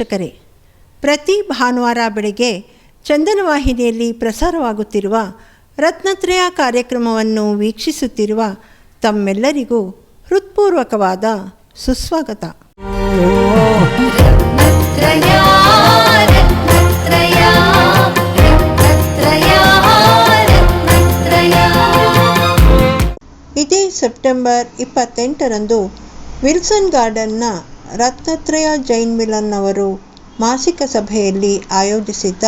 ವೀಕ್ಷಕರೇ ಪ್ರತಿ ಭಾನುವಾರ ಬೆಳಗ್ಗೆ ಚಂದನವಾಹಿನಿಯಲ್ಲಿ ಪ್ರಸಾರವಾಗುತ್ತಿರುವ ರತ್ನತ್ರಯ ಕಾರ್ಯಕ್ರಮವನ್ನು ವೀಕ್ಷಿಸುತ್ತಿರುವ ತಮ್ಮೆಲ್ಲರಿಗೂ ಹೃತ್ಪೂರ್ವಕವಾದ ಸುಸ್ವಾಗತ. ಇದೇ ಸೆಪ್ಟೆಂಬರ್ ಇಪ್ಪತ್ತೆಂಟರಂದು ವಿಲ್ಸನ್ ಗಾರ್ಡನ್ನ ರತ್ನತ್ರಯ ಜೈನ್ ಮಿಲನ್ ಅವರು ಮಾಸಿಕ ಸಭೆಯಲ್ಲಿ ಆಯೋಜಿಸಿದ್ದ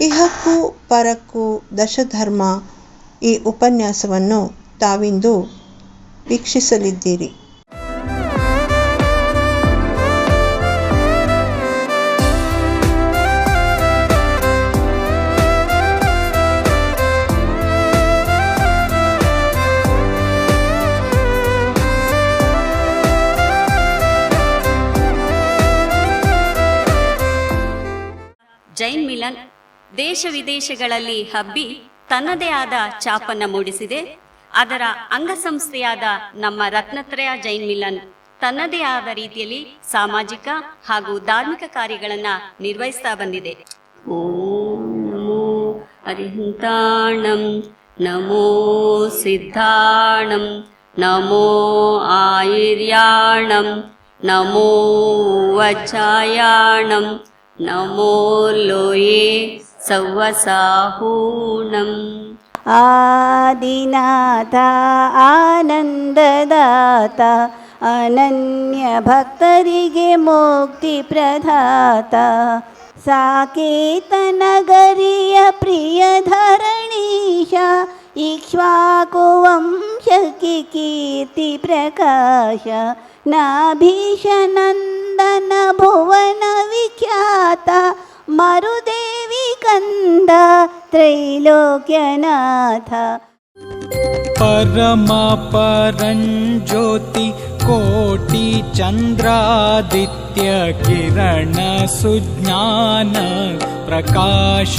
ಇಹಕ್ಕೂ ಪರಕ್ಕೂ ದಶಧರ್ಮ ಈ ಉಪನ್ಯಾಸವನ್ನು ತಾವಿಂದು ವೀಕ್ಷಿಸಲಿದ್ದೀರಿ. ದೇಶ ವಿದೇಶಗಳಲ್ಲಿ ಹಬ್ಬಿ ತನ್ನದೇ ಆದ ಛಾಪನ್ನ ಮೂಡಿಸಿದೆ. ಅದರ ಅಂಗಸಂಸ್ಥೆಯಾದ ನಮ್ಮ ರತ್ನತ್ರಯ ಜೈನ್ ಮಿಲನ್ ತನ್ನದೇ ಆದ ರೀತಿಯಲ್ಲಿ ಸಾಮಾಜಿಕ ಹಾಗೂ ಧಾರ್ಮಿಕ ಕಾರ್ಯಗಳನ್ನ ನಿರ್ವಹಿಸ್ತಾ ಬಂದಿದೆ. ಓಂ ನಮೋ ಅರಿಹಂತಾಣಂ ನಮೋ ಸಿದ್ಧಾಣಂ ನಮೋ ಆಯುರ್ಯಾಣಂ ನಮೋ ವಚಾಯಾಣಂ ನಮೋ ಲೋಯೇ सौवसाहूनम् आदिनाथा आनन्ददाता अनन्यभक्तरिगे मोक्तिप्रदाता साकेतनगरीय प्रियधरणीशा नंदन भुवन विख्याता मरुदे स्कन्द त्रैलोक्यनाथ परम परञ्ज्योति कोटिचन्द्रादित्य किरण सुज्ञान प्रकाश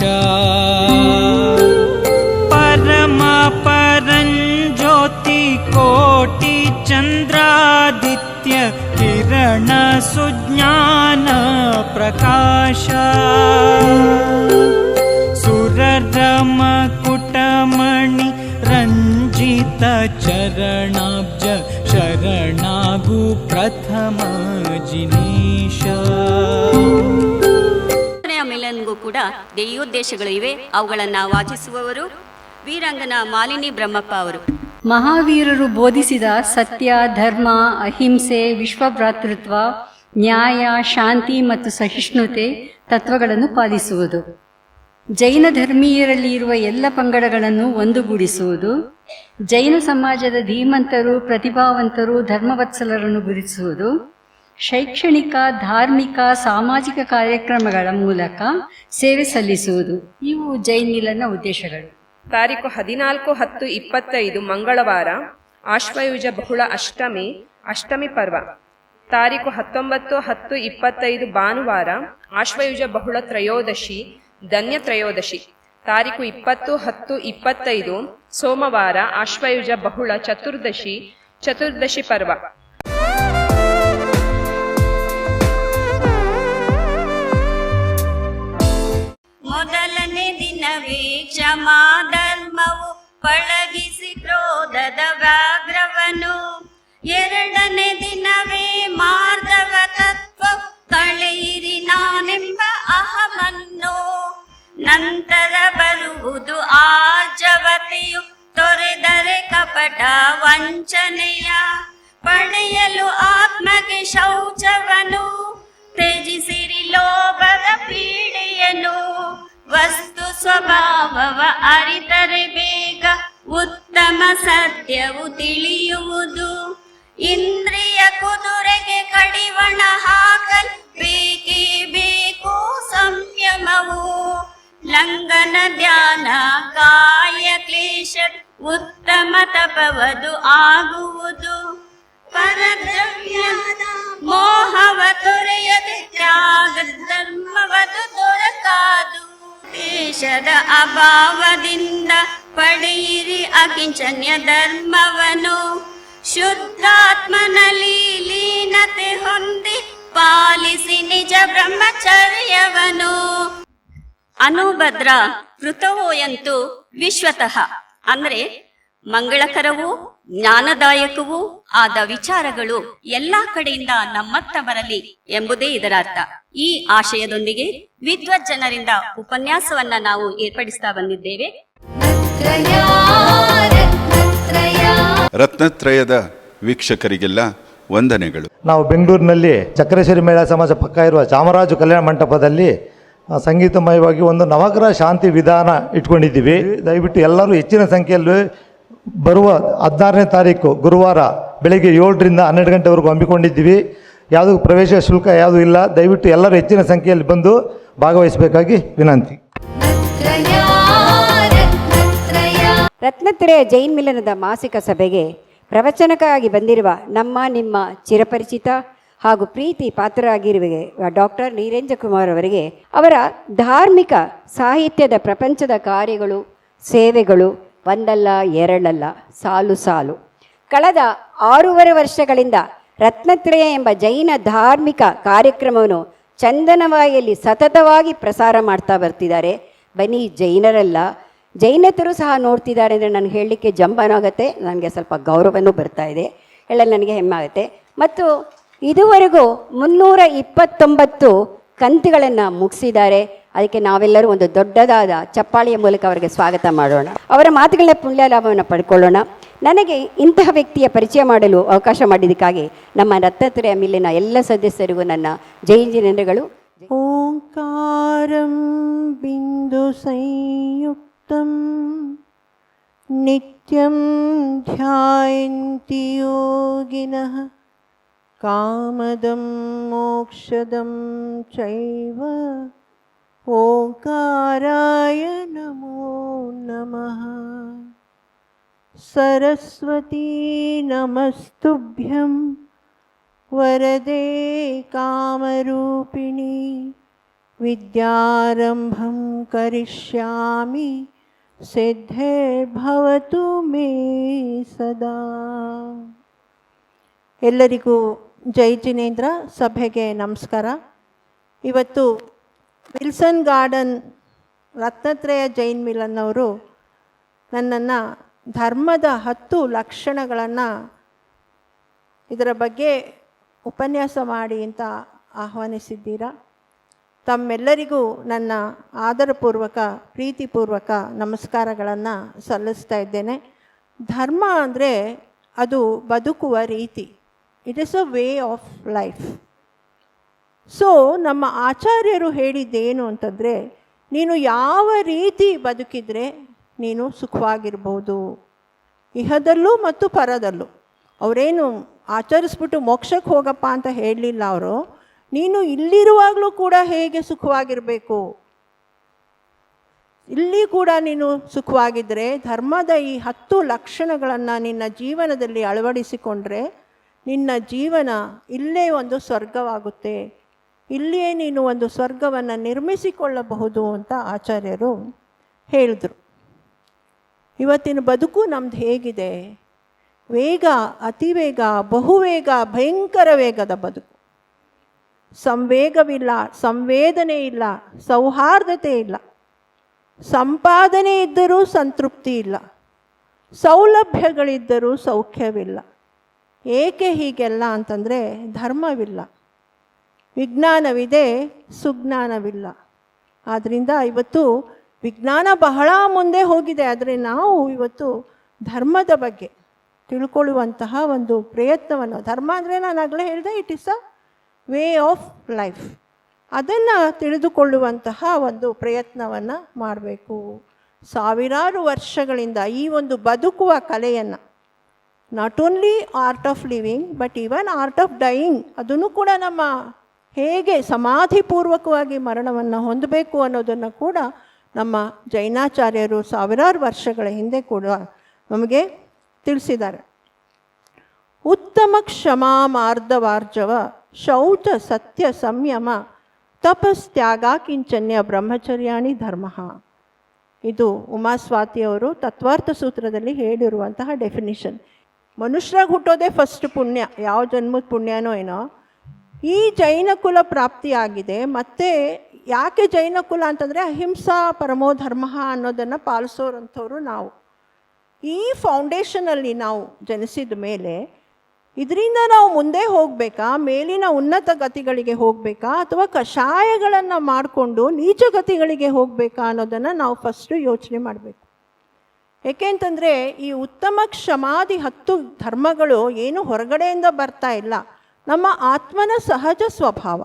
परम परञ्ज्योति कोटिचन्द्रादित्य ಕಿರಣ ಸುಜ್ಞಾನ ಪ್ರಕಾಶ. ಸುರರಮ ಕುಟಮಣಿ ರಂಜಿತ ಚರಣಾಬ್ಜ ಶರಣಾಗು ಪ್ರಥಮ जिनीश ಮಿಲನ್ಗೂ ಕೂಡ ದೇಯೋದ್ದೇಶಗಳು ಇವೆ. ಅವುಗಳನ್ನು ವಾಚಿಸುವವರು ವೀರಂಗನ ಮಾಲಿನಿ ಬ್ರಹ್ಮಪ್ಪ ಅವರು. ಮಹಾವೀರರು ಬೋಧಿಸಿದ ಸತ್ಯ, ಧರ್ಮ, ಅಹಿಂಸೆ, ವಿಶ್ವಭ್ರಾತೃತ್ವ, ನ್ಯಾಯ, ಶಾಂತಿ ಮತ್ತು ಸಹಿಷ್ಣುತೆ ತತ್ವಗಳನ್ನು ಪಾಲಿಸುವುದು. ಜೈನ ಧರ್ಮೀಯರಲ್ಲಿ ಇರುವ ಎಲ್ಲ ಪಂಗಡಗಳನ್ನು ಒಂದುಗೂಡಿಸುವುದು. ಜೈನ ಸಮಾಜದ ಧೀಮಂತರು, ಪ್ರತಿಭಾವಂತರು, ಧರ್ಮವತ್ಸಲರನ್ನು ಗುರುತಿಸುವುದು. ಶೈಕ್ಷಣಿಕ, ಧಾರ್ಮಿಕ, ಸಾಮಾಜಿಕ ಕಾರ್ಯಕ್ರಮಗಳ ಮೂಲಕ ಸೇವೆ ಸಲ್ಲಿಸುವುದು. ಇವು ಜೈನ್ ಮಿಲನ್ನ ಉದ್ದೇಶಗಳು. ತಾರೀಕು ಹದಿನಾಲ್ಕು ಹತ್ತು ಇಪ್ಪತ್ತೈದು ಮಂಗಳವಾರ, ಆಶ್ವಯುಜ ಬಹುಳ ಅಷ್ಟಮಿ ಅಷ್ಟಮಿ ಪರ್ವ. ತಾರೀಕು ಹತ್ತೊಂಬತ್ತು ಹತ್ತು ಇಪ್ಪತ್ತೈದು ಭಾನುವಾರ, ಆಶ್ವಯುಜ ಬಹುಳ ತ್ರಯೋದಶಿ, ಧನ್ಯ ತ್ರಯೋದಶಿ. ತಾರೀಕು ಇಪ್ಪತ್ತು ಹತ್ತು ಇಪ್ಪತ್ತೈದು ಸೋಮವಾರ, ಆಶ್ವಯುಜ ಬಹುಳ ಚತುರ್ದಶಿ ಚತುರ್ದಶಿ ಪರ್ವ. ಕ್ಷಮಾ ಧರ್ಮವು ಪಳಗಿಸಿ ಕ್ರೋಧದ ವ್ಯಾಘ್ರವನು ಎರಡನೇ ದಿನವೇ ಮಾರ್ಧವ ತತ್ವ, ಕಳೆಯಿರಿ ನಾನೆಂಬ ಅಹಮನ್ನು. ನಂತರ ಬರುವುದು ಆರ್ಜವತೆಯು, ತೊರೆದರೆ ಕಪಟ ವಂಚನೆಯ. ಪಡೆಯಲು ಆತ್ಮಗೆ ಶೌಚವನು, ತ್ಯಜಿಸಿರಿ ಲೋಭದ ಪೀಡೆಯನು. ವಸ್ತು ಸ್ವಭಾವವ ಅರಿತರೆ ಬೇಗ ಉತ್ತಮ ಸತ್ಯವು ತಿಳಿಯುವುದು. ಇಂದ್ರಿಯ ಕುದುರೆಗೆ ಕಡಿವಣ ಹಾಕಲ್ ಬೇಕೇ ಬೇಕು ಸಂಯಮವು. ಲಂಗನ ಧ್ಯಾನ, ಕಾಯ ಕ್ಲೇಶ, ಉತ್ತಮ ತಪವದು ಆಗುವುದು. ಪರದ್ರವ್ಯದ ಮೋಹವ ತೊರೆಯದೆ ತ್ಯಾಗ ಧರ್ಮವದು ದೊರಕಾದು. ದೇಶದ ಅಭಾವದಿಂದ ಪಡೆಯಿರಿ ಅಕಿಂಚನ್ಯ ಧರ್ಮವನು. ಶುದ್ಧಾತ್ಮನಲ್ಲಿ ಲೀನತೆ ಹೊಂದಿ ಪಾಲಿಸಿ ನಿಜ ಬ್ರಹ್ಮಚರ್ಯವನು. ಅನುಭದ್ರ ಕೃತವೋಯಂತು ವಿಶ್ವತಃ. ಅಂದ್ರೆ ಮಂಗಳಕರವೂ ಜ್ಞಾನದಾಯಕವೂ ಆದ ವಿಚಾರಗಳು ಎಲ್ಲಾ ಕಡೆಯಿಂದ ನಮ್ಮತ್ತ ಬರಲಿ ಎಂಬುದೇ ಇದರ ಅರ್ಥ. ಈ ಆಶಯದೊಂದಿಗೆ ವಿದ್ವತ್ ಜನರಿಂದ ಉಪನ್ಯಾಸವನ್ನ ನಾವು ಏರ್ಪಡಿಸ್ತಾ ಬಂದಿದ್ದೇವೆ. ರತ್ನತ್ರಯದ ವೀಕ್ಷಕರಿಗೆಲ್ಲ ವಂದನೆಗಳು. ನಾವು ಬೆಂಗಳೂರಿನಲ್ಲಿ ಚಕ್ರೇಶ್ವರಿ ಮಹಿಳಾ ಸಮಾಜ ಪಕ್ಕ ಇರುವ ಚಾಮರಾಜು ಕಲ್ಯಾಣ ಮಂಟಪದಲ್ಲಿ ಸಂಗೀತಮಯವಾಗಿ ಒಂದು ನವಗ್ರಹ ಶಾಂತಿ ವಿಧಾನ ಇಟ್ಕೊಂಡಿದ್ದೀವಿ. ದಯವಿಟ್ಟು ಎಲ್ಲರೂ ಹೆಚ್ಚಿನ ಸಂಖ್ಯೆಯಲ್ಲಿ ಬರುವ ಹದಿನಾರನೇ ತಾರೀಕು ಗುರುವಾರ ಬೆಳಗ್ಗೆ ಏಳರಿಂದ ಹನ್ನೆರಡು ಗಂಟೆವರೆಗೂ ಹಮ್ಮಿಕೊಂಡಿದ್ದೀವಿ. ಯಾವುದೂ ಪ್ರವೇಶ ಶುಲ್ಕ ಯಾವುದೂ ಇಲ್ಲ, ದಯವಿಟ್ಟು ಎಲ್ಲರೂ ಹೆಚ್ಚಿನ ಸಂಖ್ಯೆಯಲ್ಲಿ ಬಂದು ಭಾಗವಹಿಸಬೇಕಾಗಿ ವಿನಂತಿ. ತ್ರಯ ರತ್ನತ್ರಯ ರತ್ನತ್ರಯ ಜೈನ್ ಮಿಲನದ ಮಾಸಿಕ ಸಭೆಗೆ ಪ್ರವಚನಕ್ಕಾಗಿ ಬಂದಿರುವ ನಮ್ಮ ನಿಮ್ಮ ಚಿರಪರಿಚಿತ ಹಾಗೂ ಪ್ರೀತಿ ಪಾತ್ರರಾಗಿರುವ ಡಾಕ್ಟರ್ ನೀರೇಂದ್ರ ಕುಮಾರ್ ಅವರಿಗೆ ಅವರ ಧಾರ್ಮಿಕ ಸಾಹಿತ್ಯದ ಪ್ರಪಂಚದ ಕಾರ್ಯಗಳು, ಸೇವೆಗಳು ಒಂದಲ್ಲ, ಎರಡಲ್ಲ, ಸಾಲು ಸಾಲು. ಕಳೆದ ಆರೂವರೆ ವರ್ಷಗಳಿಂದ ರತ್ನತ್ರಯ ಎಂಬ ಜೈನ ಧಾರ್ಮಿಕ ಕಾರ್ಯಕ್ರಮವನ್ನು ಚಂದನವಾಯಿಯಲ್ಲಿ ಸತತವಾಗಿ ಪ್ರಸಾರ ಮಾಡ್ತಾ ಬರ್ತಿದ್ದಾರೆ. ಬನ್ನಿ, ಜೈನರಲ್ಲ. ಜೈನತರು ಸಹ ನೋಡ್ತಿದ್ದಾರೆ ಅಂದರೆ ನನಗೆ ಹೇಳಲಿಕ್ಕೆ ಜಂಬನಾಗುತ್ತೆ ನನಗೆ ಸ್ವಲ್ಪ ಗೌರವನೂ ಬರ್ತಾ ಇದೆ, ಹೇಳಲು ನನಗೆ ಹೆಮ್ಮೆ ಆಗುತ್ತೆ. ಮತ್ತು ಇದುವರೆಗೂ ಮುನ್ನೂರ ಇಪ್ಪತ್ತೊಂಬತ್ತು ಕಂತುಗಳನ್ನು ಮುಗಿಸಿದ್ದಾರೆ. ಅದಕ್ಕೆ ನಾವೆಲ್ಲರೂ ಒಂದು ದೊಡ್ಡದಾದ ಚಪ್ಪಾಳಿಯ ಮೂಲಕ ಅವರಿಗೆ ಸ್ವಾಗತ ಮಾಡೋಣ. ಅವರ ಮಾತುಗಳ ಪುಣ್ಯ ಲಾಭವನ್ನು ಪಡ್ಕೊಳ್ಳೋಣ. ನನಗೆ ಇಂತಹ ವ್ಯಕ್ತಿಯ ಪರಿಚಯ ಮಾಡಲು ಅವಕಾಶ ಮಾಡಿದ್ದಕ್ಕಾಗಿ ನಮ್ಮ ರತ್ನತ್ರಯ ಮಿಲ್ಲಿನ ಎಲ್ಲ ಸದಸ್ಯರಿಗೂ ನನ್ನ ಜೈ ಜಿನೇಂದ್ರಗಳು ಓಂಕಾರಂ ಬಿಂದು ಸಂಯುಕ್ತಂ ನಿತ್ಯಂ ಧ್ಯಾಯಂತಿ ಯೋಗಿನಃ ಕಾಮದಂ ಮೋಕ್ಷದಂ ಚೈವ ಓಂಕಾರಾಯ ನಮೋ ನಮಃ सरस्वती नमस्तुभ्यं वरदे कामरूपिणी विद्यारम्भं करिष्यामि ಸಿದ್ಧೇರ್ಭವತು ಮೇ ಸದಾ ಎಲ್ಲರಿಗೂ ಜೈ ಜಿನೇಂದ್ರ ಸಭೆಗೆ ನಮಸ್ಕಾರ ಇವತ್ತು ವಿಲ್ಸನ್ ಗಾರ್ಡನ್ ರತ್ನತ್ರೇಯ ಜೈನ್ ಮಿಲನ್ ಅವರು ನನ್ನನ್ನು ಧರ್ಮದ ಹತ್ತು ಲಕ್ಷಣಗಳನ್ನು ಇದರ ಬಗ್ಗೆ ಉಪನ್ಯಾಸ ಮಾಡಿ ಅಂತ ಆಹ್ವಾನಿಸಿದ್ದೀರಾ? ತಮ್ಮೆಲ್ಲರಿಗೂ ನನ್ನ ಆದರಪೂರ್ವಕ, ಪ್ರೀತಿಪೂರ್ವಕ ನಮಸ್ಕಾರಗಳನ್ನು ಸಲ್ಲಿಸ್ತಾ ಇದ್ದೇನೆ. ಧರ್ಮ ಅಂದರೆ ಅದು ಬದುಕುವ ರೀತಿ. It is a way of life so ನಮ್ಮ ಆಚಾರ್ಯರು ಹೇಳಿದ್ದೇನು ಅಂತಂದರೆ, ನೀನು ಯಾವ ರೀತಿ ಬದುಕಿದರೆ ನೀನು ಸುಖವಾಗಿರ್ಬೋದು. ಇಹದಲ್ಲೂ ಮತ್ತು ಪರದಲ್ಲೂ. ಅವರೇನು ಆಚರಿಸ್ಬಿಟ್ಟು ಮೋಕ್ಷಕ್ಕೆ ಹೋಗಪ್ಪ ಅಂತ ಹೇಳಲಿಲ್ಲ ಅವರು. ನೀನು ಇಲ್ಲಿರುವಾಗಲೂ ಕೂಡ ಹೇಗೆ ಸುಖವಾಗಿರಬೇಕು? ಇಲ್ಲಿ ಕೂಡ ನೀನು ಸುಖವಾಗಿದ್ದರೆ ಧರ್ಮದ ಈ ಹತ್ತು ಲಕ್ಷಣಗಳನ್ನು ನಿನ್ನ ಜೀವನದಲ್ಲಿ ಅಳವಡಿಸಿಕೊಂಡ್ರೆ ನಿನ್ನ ಜೀವನ ಇಲ್ಲೇ ಒಂದು ಸ್ವರ್ಗವಾಗುತ್ತೆ. ಇಲ್ಲಿಯೇ ನೀನು ಒಂದು ಸ್ವರ್ಗವನ್ನು ನಿರ್ಮಿಸಿಕೊಳ್ಳಬಹುದು ಅಂತ ಆಚಾರ್ಯರು ಹೇಳಿದರು. ಇವತ್ತಿನ ಬದುಕು ನಮ್ದು ಹೇಗಿದೆ? ವೇಗ, ಅತಿವೇಗ, ಬಹುವೇಗ, ಭಯಂಕರ ವೇಗದ ಬದುಕು. ಸಂವೇಗವಿಲ್ಲ, ಸಂವೇದನೆ ಇಲ್ಲ, ಸೌಹಾರ್ದತೆ ಇಲ್ಲ. ಸಂಪಾದನೆ ಇದ್ದರೂ ಸಂತೃಪ್ತಿ ಇಲ್ಲ. ಸೌಲಭ್ಯಗಳಿದ್ದರೂ ಸೌಖ್ಯವಿಲ್ಲ. ಏಕೆ ಹೀಗೆಲ್ಲ ಅಂತಂದರೆ ಧರ್ಮವಿಲ್ಲ. ವಿಜ್ಞಾನವಿದೆ, ಸುಜ್ಞಾನವಿಲ್ಲ. ಆದ್ದರಿಂದ ಇವತ್ತು ವಿಜ್ಞಾನ ಬಹಳ ಮುಂದೆ ಹೋಗಿದೆ. ಆದರೆ ನಾವು ಇವತ್ತು ಧರ್ಮದ ಬಗ್ಗೆ ತಿಳ್ಕೊಳ್ಳುವಂತಹ ಒಂದು ಪ್ರಯತ್ನವನ್ನು, ಧರ್ಮ ಅಂದರೆ ನಾನು ಆಗಲೇ ಹೇಳಿದೆ it is a way of life ಅದನ್ನು ತಿಳಿದುಕೊಳ್ಳುವಂತಹ ಒಂದು ಪ್ರಯತ್ನವನ್ನು ಮಾಡಬೇಕು. ಸಾವಿರಾರು ವರ್ಷಗಳಿಂದ ಈ ಒಂದು ಬದುಕುವ ಕಲೆಯನ್ನು not only art of living but even art of dying ಅದನ್ನು ಕೂಡ ನಮ್ಮ ಹೇಗೆ ಸಮಾಧಿಪೂರ್ವಕವಾಗಿ ಮರಣವನ್ನು ಹೊಂದಬೇಕು ಅನ್ನೋದನ್ನು ಕೂಡ ನಮ್ಮ ಜೈನಾಚಾರ್ಯರು ಸಾವಿರಾರು ವರ್ಷಗಳ ಹಿಂದೆ ಕೂಡ ನಮಗೆ ತಿಳಿಸಿದ್ದಾರೆ. ಉತ್ತಮ ಕ್ಷಮಾ ಮಾರ್ಧವಾರ್ಜವ ಶೌಚ ಸತ್ಯ ಸಂಯಮ ತಪಸ್ತ್ಯಾಗ ಕಿಂಚನ್ಯ ಬ್ರಹ್ಮಚರ್ಯಾಣಿ ಧರ್ಮ. ಇದು ಉಮಾಸ್ವಾತಿಯವರು ತತ್ವಾರ್ಥ ಸೂತ್ರದಲ್ಲಿ ಹೇಳಿರುವಂತಹ ಡೆಫಿನಿಷನ್ ಮನುಷ್ಯರಾಗಿ ಹುಟ್ಟೋದೇ ಫಸ್ಟ್ ಪುಣ್ಯ. ಯಾವ ಜನ್ಮದ ಪುಣ್ಯನೋ ಏನೋ. ಈ ಜೈನ ಕುಲ ಪ್ರಾಪ್ತಿಯಾಗಿದೆ, ಮತ್ತು ಯಾಕೆ ಜೈನ ಕುಲ ಅಂತಂದರೆ ಅಹಿಂಸಾ ಪರಮೋ ಧರ್ಮ ಅನ್ನೋದನ್ನು ಪಾಲಿಸೋರಂಥವ್ರು ನಾವು. ಈ ಫೌಂಡೇಶನಲ್ಲಿ ನಾವು ಜನಿಸಿದ ಮೇಲೆ ಇದರಿಂದ ನಾವು ಮುಂದೆ ಹೋಗಬೇಕಾ, ಮೇಲಿನ ಉನ್ನತ ಗತಿಗಳಿಗೆ ಹೋಗಬೇಕಾ, ಅಥವಾ ಕಷಾಯಗಳನ್ನು ಮಾಡಿಕೊಂಡು ನೀಚ ಗತಿಗಳಿಗೆ ಹೋಗಬೇಕಾ ಅನ್ನೋದನ್ನು ನಾವು ಫಸ್ಟು ಯೋಚನೆ ಮಾಡಬೇಕು. ಏಕೆಂತಂದರೆ ಈ ಉತ್ತಮ ಕ್ಷಮಾದಿ ಹತ್ತು ಧರ್ಮಗಳು ಏನು ಹೊರಗಡೆಯಿಂದ ಬರ್ತಾ ಇಲ್ಲ. ನಮ್ಮ ಆತ್ಮನ ಸಹಜ ಸ್ವಭಾವ.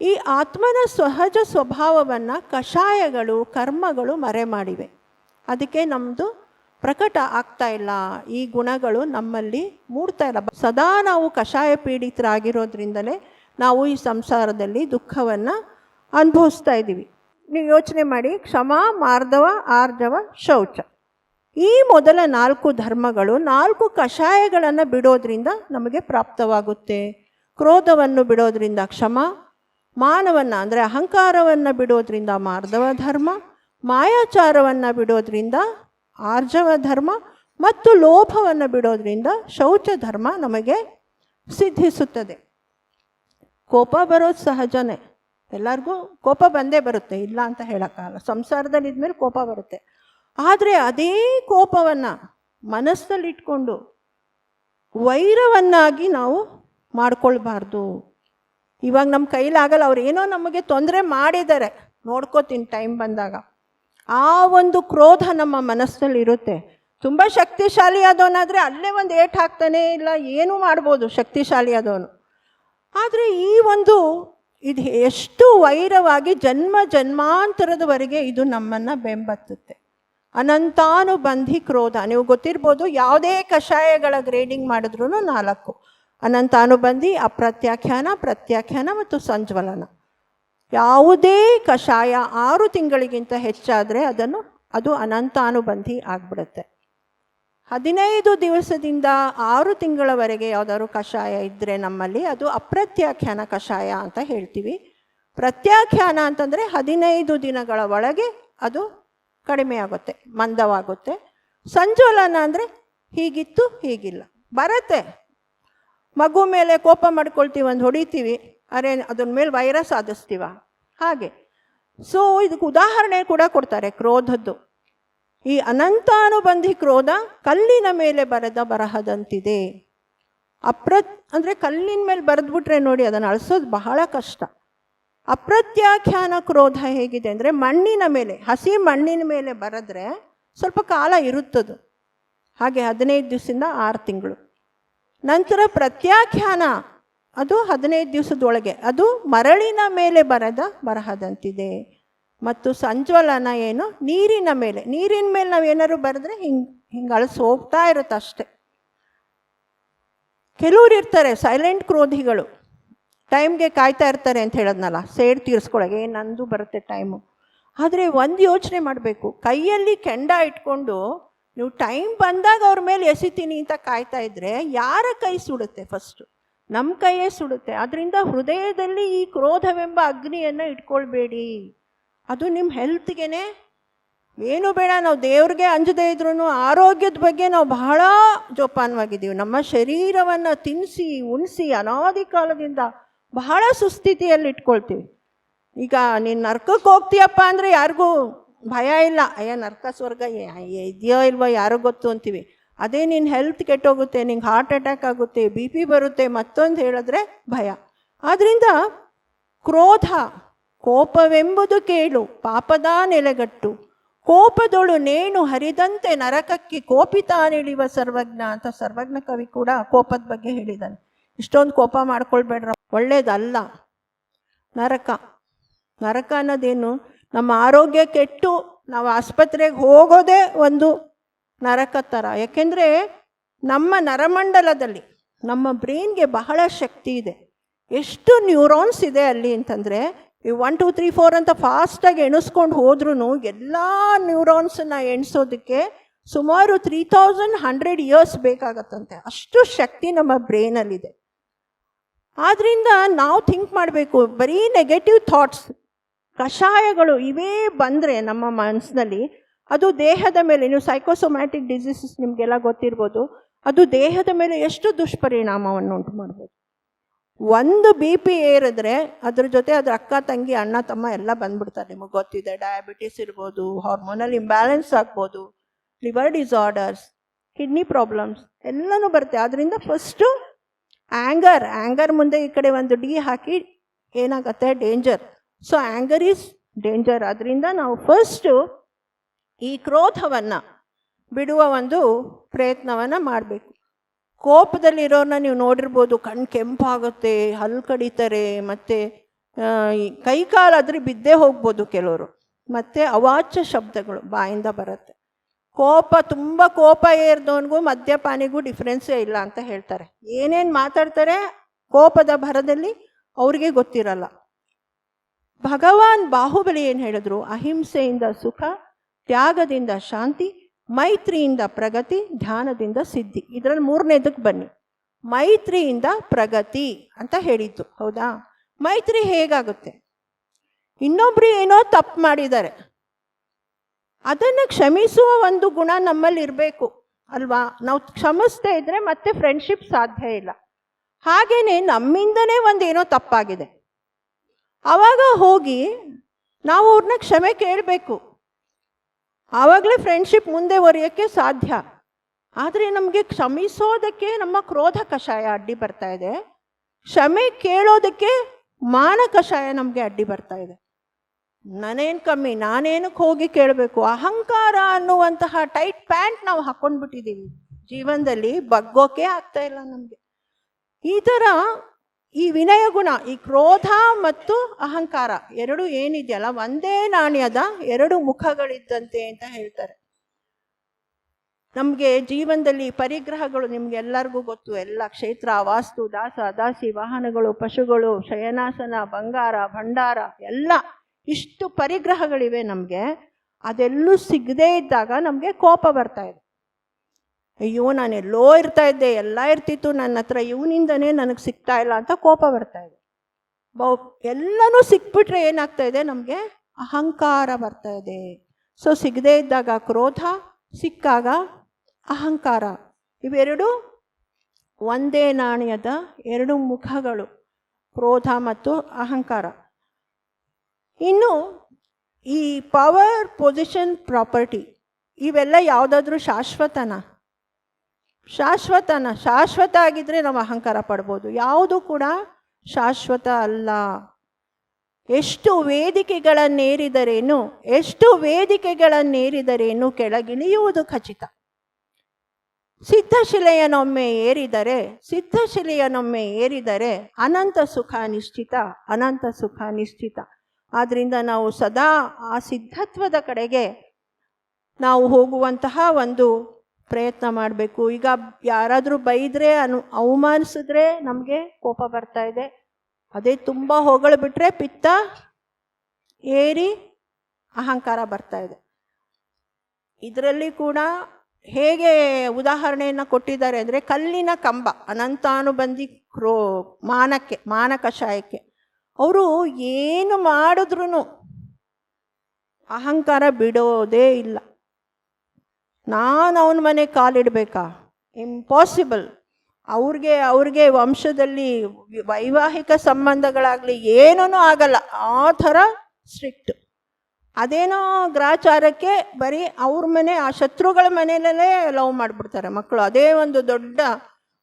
ಈ ಆತ್ಮನ ಸಹಜ ಸ್ವಭಾವವನ್ನು ಕಷಾಯಗಳು, ಕರ್ಮಗಳು ಮರೆ ಮಾಡಿವೆ. ಅದಕ್ಕೆ ನಮ್ಮದು ಪ್ರಕಟ ಆಗ್ತಾ ಇಲ್ಲ. ಈ ಗುಣಗಳು ನಮ್ಮಲ್ಲಿ ಮೂಡ್ತಾ ಇಲ್ಲ. ಸದಾ ನಾವು ಕಷಾಯ ಪೀಡಿತರಾಗಿರೋದ್ರಿಂದಲೇ ನಾವು ಈ ಸಂಸಾರದಲ್ಲಿ ದುಃಖವನ್ನು ಅನುಭವಿಸ್ತಾ ಇದ್ದೀವಿ ನೀವು ಯೋಚನೆ ಮಾಡಿ, ಕ್ಷಮ ಮಾರ್ಧವ ಆರ್ಜವ, ಶೌಚ. ಈ ಮೊದಲ ನಾಲ್ಕು ಧರ್ಮಗಳು ನಾಲ್ಕು ಕಷಾಯಗಳನ್ನು ಬಿಡೋದ್ರಿಂದ ನಮಗೆ ಪ್ರಾಪ್ತವಾಗುತ್ತೆ. ಕ್ರೋಧವನ್ನು ಬಿಡೋದ್ರಿಂದ ಕ್ಷಮ, ಮಾನವನ್ನು ಅಂದರೆ ಅಹಂಕಾರವನ್ನು ಬಿಡೋದ್ರಿಂದ ಮಾರ್ಧವ ಧರ್ಮ, ಮಾಯಾಚಾರವನ್ನು ಬಿಡೋದ್ರಿಂದ ಆರ್ಜವ ಧರ್ಮ ಮತ್ತು ಲೋಭವನ್ನು ಬಿಡೋದ್ರಿಂದ ಶೌಚ ಧರ್ಮ ನಮಗೆ ಸಿದ್ಧಿಸುತ್ತದೆ. ಕೋಪ ಬರೋದು ಸಹಜನೇ. ಎಲ್ಲರಿಗೂ ಕೋಪ ಬಂದೇ ಬರುತ್ತೆ, ಇಲ್ಲ ಅಂತ ಹೇಳೋಕ್ಕಾಗಲ್ಲ. ಸಂಸಾರದಲ್ಲಿ ಇದ್ಮೇಲೆ ಕೋಪ ಬರುತ್ತೆ. ಆದರೆ ಅದೇ ಕೋಪವನ್ನು ಮನಸ್ಸಲ್ಲಿಟ್ಕೊಂಡು ವೈರವನ್ನಾಗಿ ನಾವು ಮಾಡ್ಕೊಳ್ಬಾರ್ದು. ಇವಾಗ ನಮ್ಮ ಕೈಲಾಗಲ್ಲ ಅವ್ರು ಏನೋ ನಮಗೆ ತೊಂದರೆ ಮಾಡಿದ್ದಾರೆ. ನೋಡ್ಕೋತೀನಿ ಟೈಮ್ ಬಂದಾಗ. ಆ ಒಂದು ಕ್ರೋಧ ನಮ್ಮ ಮನಸ್ಸಲ್ಲಿರುತ್ತೆ. ತುಂಬ ಶಕ್ತಿಶಾಲಿ ಆದವನಾದರೆ ಅಲ್ಲೇ ಒಂದು ಏಟ್ ಹಾಕ್ತಾನೆ ಇಲ್ಲ, ಏನೂ ಮಾಡ್ಬೋದು ಶಕ್ತಿಶಾಲಿ ಆದವನು. ಆದರೆ ಈ ಒಂದು ಇದು ಎಷ್ಟು ವೈರವಾಗಿ ಜನ್ಮ ಜನ್ಮಾಂತರದವರೆಗೆ ಇದು ನಮ್ಮನ್ನು ಬೆಂಬತ್ತುತ್ತೆ. ಅನಂತಾನುಬಂಧಿ ಕ್ರೋಧ. ನೀವು ಗೊತ್ತಿರ್ಬೋದು ಯಾವುದೇ ಕಷಾಯಗಳ ಗ್ರೇಡಿಂಗ್ ಮಾಡಿದ್ರೂ ನಾಲ್ಕು. ಅನಂತಾನುಬಂಧಿ, ಅಪ್ರತ್ಯಾಖ್ಯಾನ, ಪ್ರತ್ಯಾಖ್ಯಾನ ಮತ್ತು ಸಂಜ್ವಲನ. ಯಾವುದೇ ಕಷಾಯ ಆರು ತಿಂಗಳಿಗಿಂತ ಹೆಚ್ಚಾದರೆ ಅದನ್ನು, ಅದು ಅನಂತಾನುಬಂಧಿ ಆಗಿಬಿಡುತ್ತೆ. ಹದಿನೈದು ದಿವಸದಿಂದ ಆರು ತಿಂಗಳವರೆಗೆ ಯಾವುದಾದ್ರು ಕಷಾಯ ಇದ್ದರೆ ನಮ್ಮಲ್ಲಿ ಅದು ಅಪ್ರತ್ಯಾಖ್ಯಾನ ಕಷಾಯ ಅಂತ ಹೇಳ್ತೀವಿ. ಪ್ರತ್ಯಾಖ್ಯಾನ ಅಂತಂದರೆ ಹದಿನೈದು ದಿನಗಳ ಒಳಗೆ ಅದು ಕಡಿಮೆ ಆಗುತ್ತೆ, ಮಂದವಾಗುತ್ತೆ. ಸಂಜೋಲನ ಅಂದರೆ ಹೀಗಿತ್ತು, ಹೀಗಿಲ್ಲ. ಬರತ್ತೆ. ಮಗು ಮೇಲೆ ಕೋಪ ಮಾಡ್ಕೊಳ್ತೀವಿ ಒಂದು ಹೊಡಿತೀವಿ, ಅರೆ ಅದ್ರ ಮೇಲೆ ವೈರಸ್ ಸಾಧಿಸ್ತೀವ ಹಾಗೆ. ಸೊ ಇದಕ್ಕೆ ಉದಾಹರಣೆ ಕೂಡ ಕೊಡ್ತಾರೆ ಕ್ರೋಧದ್ದು. ಈ ಅನಂತಾನುಬಂಧಿ ಕ್ರೋಧ ಕಲ್ಲಿನ ಮೇಲೆ ಬರೆದ ಬರಹದಂತಿದೆ. ಅಪ್ರ ಅಂದರೆ ಕಲ್ಲಿನ ಮೇಲೆ ಬರೆದ್ಬಿಟ್ರೆ ನೋಡಿ ಅದನ್ನು ಅಳಿಸೋದು ಬಹಳ ಕಷ್ಟ. ಅಪ್ರತ್ಯಾಖ್ಯಾನ ಕ್ರೋಧ ಹೇಗಿದೆ ಅಂದರೆ ಮಣ್ಣಿನ ಮೇಲೆ, ಹಸಿ ಮಣ್ಣಿನ ಮೇಲೆ ಬರೆದ್ರೆ ಸ್ವಲ್ಪ ಕಾಲ ಇರುತ್ತದು. ಹಾಗೆ ಹದಿನೈದು ದಿವಸದಿಂದ ಆರು ತಿಂಗಳು. ನಂತರ ಪ್ರತ್ಯಾಖ್ಯಾನ, ಅದು ಹದಿನೈದು ದಿವಸದೊಳಗೆ, ಅದು ಮರಳಿನ ಮೇಲೆ ಬರದ ಬರಹದಂತಿದೆ. ಮತ್ತು ಸಂಜ್ವಲನ ಏನು? ನೀರಿನ ಮೇಲೆ. ನೀರಿನ ಮೇಲೆ ನಾವು ಏನಾದ್ರು ಬರೆದ್ರೆ ಹಿಂಗೆ ಹಿಂಗೆ ಅಳಿಸಿ ಹೋಗ್ತಾ ಇರುತ್ತೆ ಅಷ್ಟೆ ಕೆಲವ್ರು ಇರ್ತಾರೆ ಸೈಲೆಂಟ್ ಕ್ರೋಧಿಗಳು. ಟೈಮ್ಗೆ ಕಾಯ್ತಾ ಇರ್ತಾರೆ ಅಂತ ಹೇಳೋದ್ನಲ್ಲ, ಸೇಡ್ ತೀರಿಸ್ಕೊಳಗೆ ನಂದು ಬರುತ್ತೆ ಟೈಮು ಆದರೆ ಒಂದು ಯೋಚನೆ ಮಾಡಬೇಕು. ಕೈಯಲ್ಲಿ ಕೆಂಡ ಇಟ್ಕೊಂಡು ನೀವು ಟೈಮ್ ಬಂದಾಗ ಅವ್ರ ಮೇಲೆ ಎಸಿತೀನಿ ಅಂತ ಕಾಯ್ತಾ ಇದ್ರೆ ಯಾರ ಕೈ ಸುಡುತ್ತೆ ಫಸ್ಟು ನಮ್ಮ ಕೈಯೇ ಸುಡುತ್ತೆ. ಅದರಿಂದ ಹೃದಯದಲ್ಲಿ ಈ ಕ್ರೋಧವೆಂಬ ಅಗ್ನಿಯನ್ನು ಇಟ್ಕೊಳ್ಬೇಡಿ. ಅದು ನಿಮ್ಮ ಹೆಲ್ತ್ಗೆನೆ ಏನು ಬೇಡ, ನಾವು ದೇವ್ರಿಗೆ ಅಂಜದೇ ಇದ್ರೂ ಆರೋಗ್ಯದ ಬಗ್ಗೆ ನಾವು ಬಹಳ ಜೋಪಾನವಾಗಿದ್ದೀವಿ. ನಮ್ಮ ಶರೀರವನ್ನು ತಿನ್ನಿಸಿ ಉಣಿಸಿ, ಅನಾದಿ ಕಾಲದಿಂದ ಬಹಳ ಸುಸ್ಥಿತಿಯಲ್ಲಿ ಇಟ್ಕೊಳ್ತೀವಿ ಈಗ ನೀನು ನರ್ಕಕ್ಕೆ ಹೋಗ್ತೀಯಪ್ಪ ಅಂದರೆ ಯಾರಿಗೂ ಭಯ ಇಲ್ಲ. ಅಯ್ಯ, ನರ್ಕ ಸ್ವರ್ಗ ಇದೆಯೋ ಇಲ್ವೋ ಯಾರೋ ಗೊತ್ತು ಅಂತೀವಿ. ಅದೇ ನಿನ್ನ ಹೆಲ್ತ್ ಕೆಟ್ಟೋಗುತ್ತೆ, ನಿಂಗೆ ಹಾರ್ಟ್ ಅಟ್ಯಾಕ್ ಆಗುತ್ತೆ ಬಿ ಪಿ ಬರುತ್ತೆ, ಮತ್ತೊಂದು ಹೇಳಿದ್ರೆ ಭಯ. ಆದ್ದರಿಂದ ಕ್ರೋಧ, ಕೋಪವೆಂಬುದು ಕೇಳು, ಪಾಪದ ನೆಲೆಗಟ್ಟು. ಕೋಪದೊಳು ನೇಣು ಹರಿದಂತೆ ನರಕಕ್ಕೆ ಕೋಪಿತಾನಿಳಿವ ಸರ್ವಜ್ಞ ಅಂತ ಸರ್ವಜ್ಞ ಕವಿ ಕೂಡ ಕೋಪದ ಬಗ್ಗೆ ಹೇಳಿದ್ದಾನೆ. ಇಷ್ಟೊಂದು ಕೋಪ ಮಾಡ್ಕೊಳ್ಬೇಡ್ರ ಒಳ್ಳೇದಲ್ಲ. ನರಕ. ನರಕ ಅನ್ನೋದೇನು? ನಮ್ಮ ಆರೋಗ್ಯ ಕೆಟ್ಟು ನಾವು ಆಸ್ಪತ್ರೆಗೆ ಹೋಗೋದೇ ಒಂದು ನರಕ ಥರ. ಯಾಕೆಂದರೆ ನಮ್ಮ ನರಮಂಡಲದಲ್ಲಿ, ನಮ್ಮ ಬ್ರೈನ್ಗೆ ಬಹಳ ಶಕ್ತಿ ಇದೆ. ಎಷ್ಟು ನ್ಯೂರಾನ್ಸ್ ಇದೆ ಅಲ್ಲಿ ಅಂತಂದರೆ, ಈ ಒನ್, ಟು, ತ್ರೀ, ಫೋರ್ ಅಂತ ಫಾಸ್ಟಾಗಿ ಎಣಿಸ್ಕೊಂಡು ಹೋದ್ರೂ ಎಲ್ಲ ನ್ಯೂರಾನ್ಸನ್ನು ಎಣಿಸೋದಕ್ಕೆ ಸುಮಾರು ತ್ರೀ ತೌಸಂಡ್ ಹಂಡ್ರೆಡ್ ಇಯರ್ಸ್ ಬೇಕಾಗತ್ತಂತೆ. ಅಷ್ಟು ಶಕ್ತಿ ನಮ್ಮ ಬ್ರೈನಲ್ಲಿದೆ. ಆದ್ದರಿಂದ ನಾವು ಥಿಂಕ್ ಮಾಡಬೇಕು. ಬರೀ ನೆಗೆಟಿವ್ ಥಾಟ್ಸ್ ಕಷಾಯಗಳು ಇವೇ ಬಂದರೆ ನಮ್ಮ ಮನಸ್ಸಿನಲ್ಲಿ, ಅದು ದೇಹದ ಮೇಲೆ, ನೀವು ಸೈಕೋಸೊಮ್ಯಾಟಿಕ್ ಡಿಸೀಸಸ್ ನಿಮಗೆಲ್ಲ ಗೊತ್ತಿರ್ಬೋದು, ಅದು ದೇಹದ ಮೇಲೆ ಎಷ್ಟು ದುಷ್ಪರಿಣಾಮವನ್ನು ಉಂಟು ಮಾಡ್ಬೋದು. ಒಂದು ಬಿ ಪಿ ಏರಿದ್ರೆ ಅದ್ರ ಜೊತೆ ಅದ್ರ ಅಕ್ಕ, ತಂಗಿ, ಅಣ್ಣ, ತಮ್ಮ ಎಲ್ಲ ಬಂದ್ಬಿಡ್ತಾರೆ ನಿಮಗೆ ಗೊತ್ತಿದೆ. ಡಯಾಬಿಟಿಸ್ ಇರ್ಬೋದು ಹಾರ್ಮೋನಲ್ ಇಂಬ್ಯಾಲೆನ್ಸ್ ಆಗ್ಬೋದು ಲಿವರ್ ಡಿಸಾರ್ಡರ್ಸ್ ಕಿಡ್ನಿ ಪ್ರಾಬ್ಲಮ್ಸ್ ಎಲ್ಲನೂ ಬರುತ್ತೆ. ಆದ್ದರಿಂದ ಫಸ್ಟು ಆ್ಯಂಗರ್ ಆ್ಯಂಗರ್ ಮುಂದೆ ಈ ಕಡೆ ಒಂದು ಡಿ ಹಾಕಿ ಏನಾಗತ್ತೆ? Danger so anger is danger ಅದರಿಂದ ನಾವು ಫಸ್ಟು ಈ ಕ್ರೋಧವನ್ನು ಬಿಡುವ ಒಂದು ಪ್ರಯತ್ನವನ್ನು ಮಾಡಬೇಕು. ಕೋಪದಲ್ಲಿರೋರನ್ನ ನೀವು ನೋಡಿರ್ಬೋದು ಕಣ್ಣು ಕೆಂಪಾಗುತ್ತೆ ಹಲ್ಲು ಕಡಿತಾರೆ, ಮತ್ತು ಕೈ ಕಾಲಾದರೆ ಬಿದ್ದೇ ಹೋಗ್ಬೋದು ಕೆಲವರು. ಮತ್ತು ಅವಾಚ್ಯ ಶಬ್ದಗಳು ಬಾಯಿಂದ ಬರುತ್ತೆ. ಕೋಪ, ತುಂಬ ಕೋಪ ಏರಿದವನಿಗೂ ಮದ್ಯಪಾನಿಗೂ ಡಿಫ್ರೆನ್ಸೇ ಇಲ್ಲ ಅಂತ ಹೇಳ್ತಾರೆ. ಏನೇನು ಮಾತಾಡ್ತಾರೆ ಕೋಪದ ಭರದಲ್ಲಿ ಅವ್ರಿಗೆ ಗೊತ್ತಿರಲ್ಲ. ಭಗವಾನ್ ಬಾಹುಬಲಿ ಏನು ಹೇಳಿದ್ರು? ಅಹಿಂಸೆಯಿಂದ ಸುಖ, ತ್ಯಾಗದಿಂದ ಶಾಂತಿ, ಮೈತ್ರಿಯಿಂದ ಪ್ರಗತಿ, ಧ್ಯಾನದಿಂದ ಸಿದ್ಧಿ. ಇದರಲ್ಲಿ ಮೂರನೇದಕ್ಕೆ ಬನ್ನಿ. ಮೈತ್ರಿಯಿಂದ ಪ್ರಗತಿ ಅಂತ ಹೇಳಿದ್ದು. ಹೌದಾ? ಮೈತ್ರಿ ಹೇಗಾಗುತ್ತೆ? ಇನ್ನೊಬ್ರು ಏನೋ ತಪ್ಪು ಮಾಡಿದ್ದಾರೆ. ಅದನ್ನು ಕ್ಷಮಿಸುವ ಒಂದು ಗುಣ ನಮ್ಮಲ್ಲಿ ಇರಬೇಕು, ಅಲ್ವಾ? ನಾವು ಕ್ಷಮಿಸ್ದೇ ಇದ್ರೆ ಮತ್ತೆ ಫ್ರೆಂಡ್ಶಿಪ್ ಸಾಧ್ಯ ಇಲ್ಲ. ಹಾಗೆಯೇ ನಮ್ಮಿಂದನೇ ಒಂದು ಏನೋ ತಪ್ಪಾಗಿದೆ. ಆವಾಗ ಹೋಗಿ ನಾವು ಅವ್ರನ್ನ ಕ್ಷಮೆ ಕೇಳಬೇಕು. ಆವಾಗಲೇ ಫ್ರೆಂಡ್ಶಿಪ್ ಮುಂದೆ ಒರೆಯೋಕ್ಕೆ ಸಾಧ್ಯ. ಆದರೆ ನಮಗೆ ಕ್ಷಮಿಸೋದಕ್ಕೆ ನಮ್ಮ ಕ್ರೋಧ ಕಷಾಯ ಅಡ್ಡಿ ಬರ್ತಾ ಇದೆ. ಕ್ಷಮೆ ಕೇಳೋದಕ್ಕೆ ಮಾನ ಕಷಾಯ ನಮಗೆ ಅಡ್ಡಿ ಬರ್ತಾ ಇದೆ. ನಾನೇನು ಕಮ್ಮಿ ನಾನೇನಕ್ಕೆ ಹೋಗಿ ಕೇಳಬೇಕು? ಅಹಂಕಾರ ಅನ್ನುವಂತಹ ಟೈಟ್ ಪ್ಯಾಂಟ್ ನಾವು ಹಾಕ್ಕೊಂಡ್ಬಿಟ್ಟಿದ್ದೀವಿ ಜೀವನದಲ್ಲಿ, ಬಗ್ಗೋಕೆ ಆಗ್ತಾ ಇಲ್ಲ ನಮಗೆ. ಈ ಥರ ಈ ವಿನಯ ಗುಣ, ಈ ಕ್ರೋಧ ಮತ್ತು ಅಹಂಕಾರ ಎರಡು ಏನಿದೆಯಲ್ಲ, ಒಂದೇ ನಾಣ್ಯದ ಎರಡು ಮುಖಗಳಿದ್ದಂತೆ ಅಂತ ಹೇಳ್ತಾರೆ. ನಮಗೆ ಜೀವನದಲ್ಲಿ ಪರಿಗ್ರಹಗಳು ನಿಮ್ಗೆ ಎಲ್ಲರಿಗೂ ಗೊತ್ತು. ಎಲ್ಲ ಕ್ಷೇತ್ರ, ವಾಸ್ತು, ದಾಸ, ದಾಸಿ, ವಾಹನಗಳು, ಪಶುಗಳು, ಶಯನಾಸನ, ಬಂಗಾರ, ಭಂಡಾರ, ಎಲ್ಲ ಇಷ್ಟು ಪರಿಗ್ರಹಗಳಿವೆ ನಮಗೆ, ಅದೆಲ್ಲೂ ಸಿಗದೇ ಇದ್ದಾಗ ನಮಗೆ ಕೋಪ ಬರ್ತಾ ಇದೆ. ಅಯ್ಯೋ, ನಾನು ಎಲ್ಲೋ ಇರ್ತಾ ಇದ್ದೆ, ಎಲ್ಲ ಇರ್ತಿತ್ತು ನನ್ನ ಹತ್ರ ಇವನಿಂದನೇ ನನಗೆ ಸಿಗ್ತಾ ಇಲ್ಲ ಅಂತ ಕೋಪ ಬರ್ತಾ ಇದೆ. ಬೌ, ಎಲ್ಲನೂ ಸಿಕ್ಬಿಟ್ರೆ ಏನಾಗ್ತಾ ಇದೆ ನಮಗೆ? ಅಹಂಕಾರ ಬರ್ತಾ ಇದೆ. ಸೊ, ಸಿಗದೇ ಇದ್ದಾಗ ಕ್ರೋಧ, ಸಿಕ್ಕಾಗ ಅಹಂಕಾರ. ಇವೆರಡು ಒಂದೇ ನಾಣ್ಯದ ಎರಡು ಮುಖಗಳು, ಕ್ರೋಧ ಮತ್ತು ಅಹಂಕಾರ. ಇನ್ನು ಈ ಪವರ್ ಪೊಸಿಷನ್ ಪ್ರಾಪರ್ಟಿ ಇವೆಲ್ಲ ಯಾವುದಾದ್ರೂ ಶಾಶ್ವತನ. ಶಾಶ್ವತನ, ಶಾಶ್ವತ ಆಗಿದ್ರೆ ನಾವು ಅಹಂಕಾರ ಪಡ್ಬೋದು. ಯಾವುದು ಕೂಡ ಶಾಶ್ವತ ಅಲ್ಲ. ಎಷ್ಟು ವೇದಿಕೆಗಳನ್ನೇರಿದರೇನು ಎಷ್ಟು ವೇದಿಕೆಗಳನ್ನೇರಿದರೇನು ಕೆಳಗಿಳಿಯುವುದು ಖಚಿತ. ಸಿದ್ಧಶಿಲೆಯನ್ನೊಮ್ಮೆ ಏರಿದರೆ ಸಿದ್ಧಶಿಲೆಯನ್ನೊಮ್ಮೆ ಏರಿದರೆ ಅನಂತ ಸುಖ ನಿಶ್ಚಿತ, ಅನಂತ ಸುಖ ನಿಶ್ಚಿತ. ಆದ್ದರಿಂದ ನಾವು ಸದಾ ಆ ಸಿದ್ಧತ್ವದ ಕಡೆಗೆ ನಾವು ಹೋಗುವಂತಹ ಒಂದು ಪ್ರಯತ್ನ ಮಾಡಬೇಕು. ಈಗ ಯಾರಾದರೂ ಬೈದರೆ, ಅನು ಅವಮಾನಿಸಿದ್ರೆ ನಮಗೆ ಕೋಪ ಬರ್ತಾ ಇದೆ. ಅದೇ ತುಂಬ ಹೊಗಳು ಬಿಟ್ಟರೆ ಪಿತ್ತ ಏರಿ ಅಹಂಕಾರ ಬರ್ತಾ ಇದೆ. ಇದರಲ್ಲಿ ಕೂಡ ಹೇಗೆ ಉದಾಹರಣೆಯನ್ನು ಕೊಟ್ಟಿದ್ದಾರೆ ಅಂದರೆ ಕಲ್ಲಿನ ಕಂಬ ಅನಂತಾನುಬಂಧಿ ಕ್ರೋ ಮಾನಕ್ಕೆ ಮಾನ ಕಷಾಯಕ್ಕೆ ಅವರು ಏನು ಮಾಡಿದ್ರೂ ಅಹಂಕಾರ ಬಿಡೋದೇ ಇಲ್ಲ. ನಾನು ಅವನ ಮನೆ ಕಾಲಿಡಬೇಕಾ? ಇಂಪಾಸಿಬಲ್ ಅವ್ರಿಗೆ ಅವ್ರಿಗೆ ವಂಶದಲ್ಲಿ ವೈವಾಹಿಕ ಸಂಬಂಧಗಳಾಗಲಿ ಏನೂ ಆಗಲ್ಲ. ಆ ಥರ ಸ್ಟ್ರಿಕ್ಟ್ ಅದೇನೋ ಗ್ರಾಚಾರಕ್ಕೆ ಬರೀ ಅವ್ರ ಮನೆ, ಆ ಶತ್ರುಗಳ ಮನೆಯಲ್ಲೇ ಲವ್ ಮಾಡಿಬಿಡ್ತಾರೆ ಮಕ್ಕಳು ಅದೇ ಒಂದು ದೊಡ್ಡ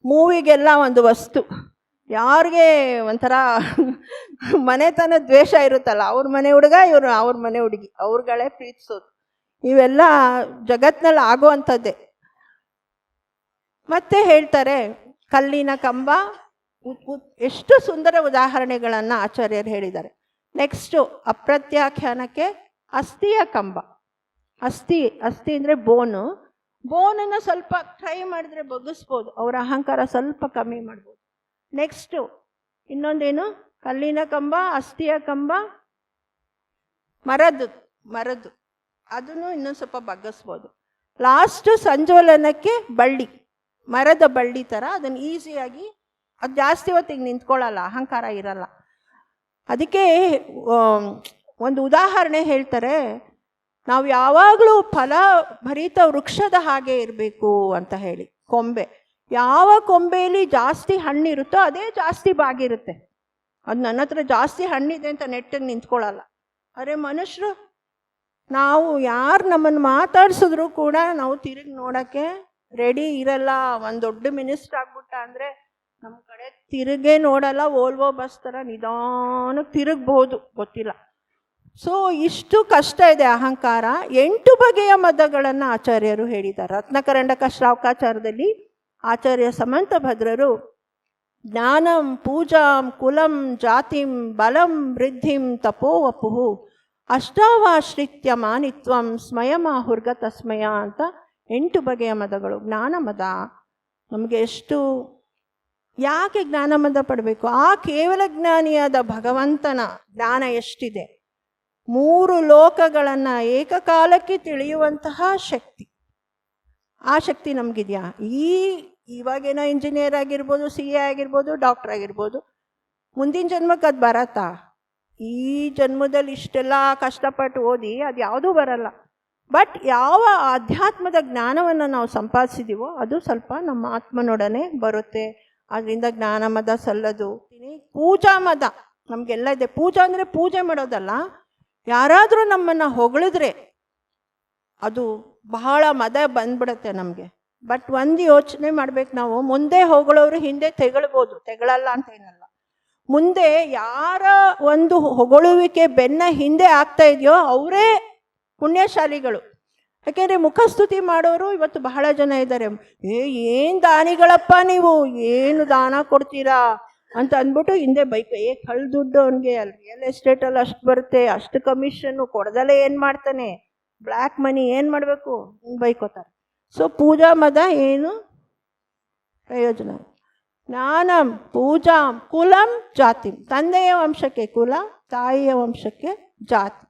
ಮೂವಿಗೆಲ್ಲ ಒಂದು ವಸ್ತು. ಯಾರಿಗೆ ಒಂಥರ ಮನೆತನ ದ್ವೇಷ ಇರುತ್ತಲ್ಲ, ಅವ್ರ ಮನೆ ಹುಡುಗ, ಇವರು, ಅವ್ರ ಮನೆ ಹುಡುಗಿ, ಅವ್ರುಗಳೇ ಪ್ರೀತಿಸೋದು. ಇವೆಲ್ಲ ಜಗತ್ನಲ್ಲಿ ಆಗುವಂಥದ್ದೇ. ಮತ್ತೆ ಹೇಳ್ತಾರೆ, ಕಲ್ಲಿನ ಕಂಬ ಎಷ್ಟು ಸುಂದರ ಉದಾಹರಣೆಗಳನ್ನು ಆಚಾರ್ಯರು ಹೇಳಿದ್ದಾರೆ. ನೆಕ್ಸ್ಟು ಅಪ್ರತ್ಯಾಖ್ಯಾನಕ್ಕೆ ಅಸ್ಥಿಯ ಕಂಬ. ಅಸ್ಥಿ ಅಸ್ಥಿ ಅಂದರೆ ಬೋನು. ಬೋನನ್ನು ಸ್ವಲ್ಪ ಟ್ರೈ ಮಾಡಿದ್ರೆ ಬಗ್ಗಿಸ್ಬೋದು, ಅವರ ಅಹಂಕಾರ ಸ್ವಲ್ಪ ಕಮ್ಮಿ ಮಾಡ್ಬೋದು. ನೆಕ್ಸ್ಟು ಇನ್ನೊಂದೇನು? ಕಲ್ಲಿನ ಕಂಬ, ಅಸ್ಥಿಯ ಕಂಬ ಮರದ್ದು ಮರದ್ದು ಅದನ್ನು ಇನ್ನೊಂದು ಸ್ವಲ್ಪ ಬಗ್ಗಿಸ್ಬೋದು. ಲಾಸ್ಟು ಸಂಜೋಲನಕ್ಕೆ ಬಳ್ಳಿ. ಮರದ ಬಳ್ಳಿ ಥರ ಅದನ್ನು ಈಸಿಯಾಗಿ ಅದು ಜಾಸ್ತಿ ಹೊತ್ತಿಗೆ ನಿಂತ್ಕೊಳ್ಳಲ್ಲ ಅಹಂಕಾರ ಇರಲ್ಲ. ಅದಕ್ಕೆ ಒಂದು ಉದಾಹರಣೆ ಹೇಳ್ತಾರೆ, ನಾವು ಯಾವಾಗಲೂ ಫಲ ಭರಿತ ವೃಕ್ಷದ ಹಾಗೆ ಇರಬೇಕು ಅಂತ ಹೇಳಿ, ಕೊಂಬೆ. ಯಾವ ಕೊಂಬೆಯಲ್ಲಿ ಜಾಸ್ತಿ ಹಣ್ಣಿರುತ್ತೋ ಅದೇ ಜಾಸ್ತಿ ಬಾಗಿರುತ್ತೆ. ಅದು ನನ್ನ ಹತ್ರ ಜಾಸ್ತಿ ಹಣ್ಣಿದೆ ಅಂತ ನೆಟ್ಟಿಗೆ ನಿಂತ್ಕೊಳ್ಳಲ್ಲ ಅರೆ ಮನುಷ್ಯರು ನಾವು ಯಾರು ನಮ್ಮನ್ನು ಮಾತಾಡ್ಸಿದ್ರು ಕೂಡ ನಾವು ತಿರುಗಿ ನೋಡೋಕ್ಕೆ ರೆಡಿ ಇರಲ್ಲ. ಒಂದು ದೊಡ್ಡ ಮಿನಿಸ್ಟರ್ ಆಗ್ಬಿಟ್ಟ ಅಂದರೆ ನಮ್ಮ ಕಡೆ ತಿರುಗೇ ನೋಡಲ್ಲ. ಓಲ್ವೋ ಬಸ್ ಥರ ನಿಧಾನಕ್ಕೆ ತಿರುಗಬಹುದು. ಗೊತ್ತಿಲ್ಲ. ಸೊ ಇಷ್ಟು ಕಷ್ಟ ಇದೆ ಅಹಂಕಾರ. ಎಂಟು ಬಗೆಯ ಮದಗಳನ್ನು ಆಚಾರ್ಯರು ಹೇಳಿದ್ದಾರೆ. ರತ್ನಕರಂಡಕ ಶ್ರಾವಕಾಚಾರದಲ್ಲಿ ಆಚಾರ್ಯ ಸಮಂತಭದ್ರರು ಜ್ಞಾನಂ, ಪೂಜಾಂ, ಕುಲಂ, ಜಾತಿಂ, ಬಲಂ, ವೃದ್ಧಿಂ, ತಪೋವಪುಹು ಅಷ್ಟಾವಾಶ್ರಿತ್ಯ ಮಾನಿತ್ವಂ ಸ್ಮಯಮಾಹುರ್ಗ ತಸ್ಮಯ ಅಂತ ಎಂಟು ಬಗೆಯ ಮದಗಳು. ಜ್ಞಾನ ಮದ ನಮಗೆ ಎಷ್ಟು, ಯಾಕೆ ಜ್ಞಾನ ಮದ ಪಡಬೇಕು? ಆ ಕೇವಲ ಜ್ಞಾನಿಯಾದ ಭಗವಂತನ ಜ್ಞಾನ ಎಷ್ಟಿದೆ? ಮೂರು ಲೋಕಗಳನ್ನು ಏಕಕಾಲಕ್ಕೆ ತಿಳಿಯುವಂತಹ ಶಕ್ತಿ. ಆ ಶಕ್ತಿ ನಮಗಿದೆಯಾ? ಈ ಇವಾಗೇನೋ ಇಂಜಿನಿಯರ್ ಆಗಿರ್ಬೋದು ಸಿ ಎ ಆಗಿರ್ಬೋದು ಡಾಕ್ಟರ್ ಆಗಿರ್ಬೋದು, ಮುಂದಿನ ಜನ್ಮಕ್ಕೆ ಅದು ಬರತ್ತಾ? ಈ ಜನ್ಮದಲ್ಲಿ ಇಷ್ಟೆಲ್ಲ ಕಷ್ಟಪಟ್ಟು ಓದಿ ಅದು ಯಾವುದೂ ಬರಲ್ಲ. ಬಟ್ ಯಾವ ಆಧ್ಯಾತ್ಮದ ಜ್ಞಾನವನ್ನು ನಾವು ಸಂಪಾದಿಸಿದೀವೋ ಅದು ಸ್ವಲ್ಪ ನಮ್ಮ ಆತ್ಮನೊಡನೆ ಬರುತ್ತೆ. ಅದರಿಂದ ಜ್ಞಾನ ಮದ ಸಲ್ಲದು. ಪೂಜಾ ಮದ. ನಮಗೆಲ್ಲ ಇದೆ. ಪೂಜಾ ಅಂದರೆ ಪೂಜೆ ಮಾಡೋದಲ್ಲ? ಯಾರಾದರೂ ನಮ್ಮನ್ನು ಹೊಗಳಿದ್ರೆ ಅದು ಬಹಳ ಮದ ಬಂದ್ಬಿಡುತ್ತೆ ನಮಗೆ. ಬಟ್ ಒಂದು ಯೋಚನೆ ಮಾಡ್ಬೇಕು ನಾವು. ಮುಂದೆ ಹೊಗಳವರು ಹಿಂದೆ ತೆಗಳ್ಬೋದು. ತೆಗಳಲ್ಲ ಅಂತ ಏನಲ್ಲ. ಮುಂದೆ ಯಾರ ಒಂದು ಹೊಗಳುವಿಕೆ ಬೆನ್ನ ಹಿಂದೆ ಆಗ್ತಾ ಇದೆಯೋ ಅವರೇ ಪುಣ್ಯಶಾಲಿಗಳು. ಯಾಕೆಂದರೆ ಮುಖಸ್ತುತಿ ಮಾಡೋರು ಇವತ್ತು ಬಹಳ ಜನ ಇದ್ದಾರೆ. ಏ, ಏನು ದಾನಿಗಳಪ್ಪ ನೀವು? ಏನು ದಾನ ಕೊಡ್ತೀರಾ? ಅಂತ ಅಂದ್ಬಿಟ್ಟು ಹಿಂದೆ ಬೈಕ್ ಏ ಕಳ್ ದುಡ್ಡು ಅವನಿಗೆ ರಿಯಲ್ ಎಸ್ಟೇಟಲ್ಲಿ ಅಷ್ಟು ಬರುತ್ತೆ. ಅಷ್ಟು ಕಮಿಷನ್ನು ಕೊಡ್ದಲ್ಲೇ ಏನು ಮಾಡ್ತಾನೆ? ಬ್ಲ್ಯಾಕ್ ಮನಿ ಏನು ಮಾಡಬೇಕು? ಬೈಕೋತಾರೆ. ಸೊ ಪೂಜಾ ಮದ ಏನು ಪ್ರಯೋಜನ? ಜ್ಞಾನಂ, ಪೂಜಾಂ, ಕುಲಂ, ಜಾತಿ. ತಂದೆಯ ವಂಶಕ್ಕೆ ಕುಲ, ತಾಯಿಯ ವಂಶಕ್ಕೆ ಜಾತಿ.